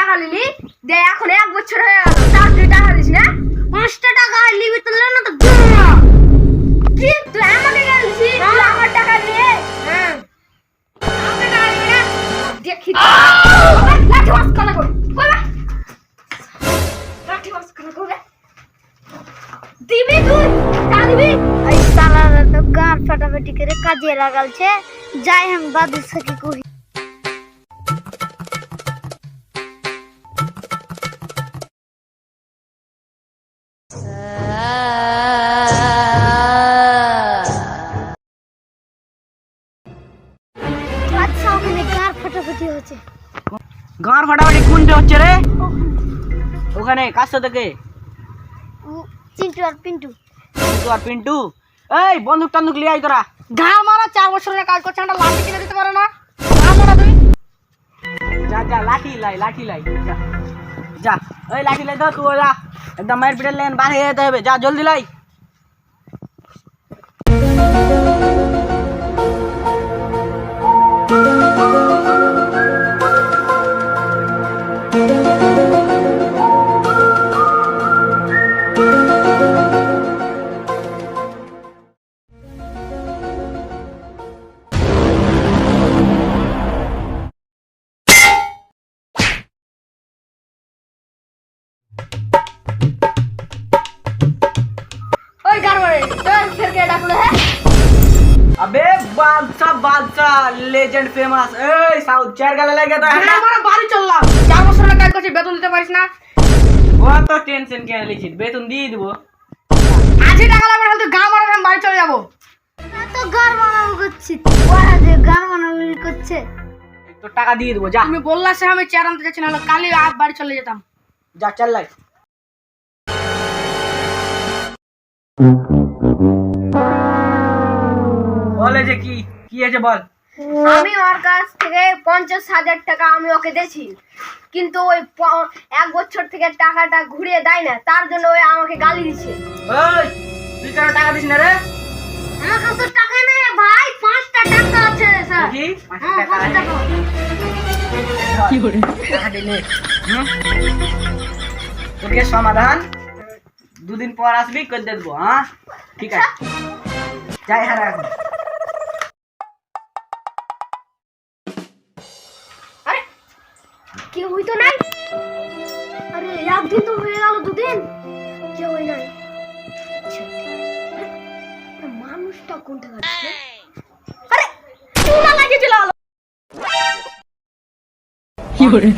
টাকা নিলি দে এখন এক বছর হয়ে গেল তার তুই টাকা দিস না? পাঁচটা টাকা নিবি তো না তো আমাকে আমার টাকা নিয়ে? হ্যাঁ। আমাকে টাকা নিবি না দেখি লাঠি মাছ কানা কর লাঠি মাছ কানা করবে। দিবি তুই? টাকা দিবি? এই সালারা তো গান ফাটাফাটি করে কাজে লাগালছে। যাই আমি বাদুর সাথে করি হচ্ছে। গাঁর ফাটাফাটি কোনটা হচ্ছে রে। ওখানে কার সাথে কে? চিন্টু আর পিন্টু। আর পিন্টু? এই বন্দুক টন্দুক লিয়ে আই তোরা। ঘা মারা চার বছরের কাজ করছে একটা লাঠি কিনে দিতে পারে না। ঘা মারা তুই যা যা লাঠি লাই লাঠি লাই যা। যা ওই লাঠি লাই তো তুই যা একদম মায়ের পিঠের লেন যেতে হবে। যা জলদি লাই। ওই গান মারে চল ফেরকে ডাকলো হ্যাঁ अबे बादशाह बादशाह लेजेंड फेमस ए साउथ चार गाला लगे तो है ঘা মারা বাড়ি চললাম চার বছরের কাজ করছিস বেতন দিতে পারিস না वो तो टेंशन क्या लिखी বেতন দিয়ে দিব আজই টাকা লাগবে না তুই ঘা মারা আমি বাড়ি চলে যাবো তো গান মানাবো করছি ওরা যে গান মানাবো করছে তো টাকা দিয়ে দিব যা তুমি বললা সে আমি চেয়ার আনতে যাচ্ছি না হলে কালই আজ বাড়ি চলে যেতাম যা চল লাই বলে যে কি কি আছে বল। আমি ওর কাছ থেকে পঞ্চাশ হাজার টাকা আমি ওকে দিয়েছি। কিন্তু ওই এক বছর থেকে টাকাটা ঘুরিয়ে দেয় না তার জন্য ওই আমাকে গালি দিচ্ছে। ওই তুই কেন টাকা দিস না রে? আমার কাছে টাকা নেই ভাই পাঁচটা টাকা আছে স্যার। পাঁচশো হ্যাঁ, টাকা পাঁচটা আছে। টাকা। দিলে? তোকে সমাধান দুদিন পর আসবি করে দিয়ে দেবো হ্যাঁ? ঠিক আছে। যাই হারা কেউ হইতো নাই? আরে, একদিন তো হয়ে গেল দুদিন। কেউ নাই। আচ্ছা। মানুষটা কোনটা কাটছে কি করে?